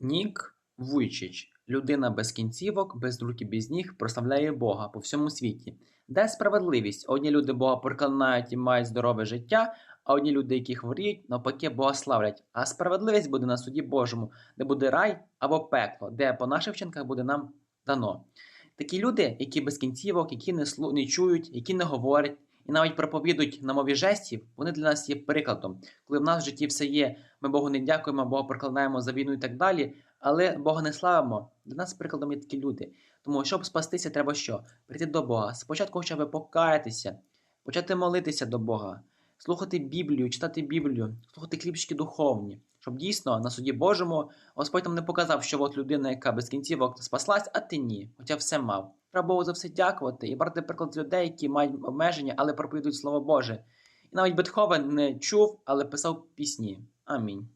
Нік Вуйчич – людина без кінцівок, без рук і без ніг, прославляє Бога по всьому світі. Де справедливість? Одні люди Бога проклинають і мають здорове життя, а одні люди, які хворіють, навпаки Бога славлять. А справедливість буде на суді Божому, де буде рай або пекло, де по наших вчинках буде нам дано. Такі люди, які без кінцівок, які не, слу... не чують, які не говорять, і навіть проповідують на мові жестів, вони для нас є прикладом. Коли в нас в житті все є, ми Богу не дякуємо, Бога прокладаємо за війну і так далі, але Бога не славимо. Для нас прикладом є такі люди. Тому, щоб спастися, треба що? Прийти до Бога. Спочатку хоча б покаятися, почати молитися до Бога, слухати Біблію, читати Біблію, слухати кліпчики духовні, щоб дійсно на суді Божому Господь нам не показав, що от людина, яка без кінцівок спаслась, а ти ні, хоча все мав. Треба Богу за все дякувати і брати приклад людей, які мають обмеження, але проповідують Слово Боже. І навіть Бетховен не чув, але писав пісні. Амінь.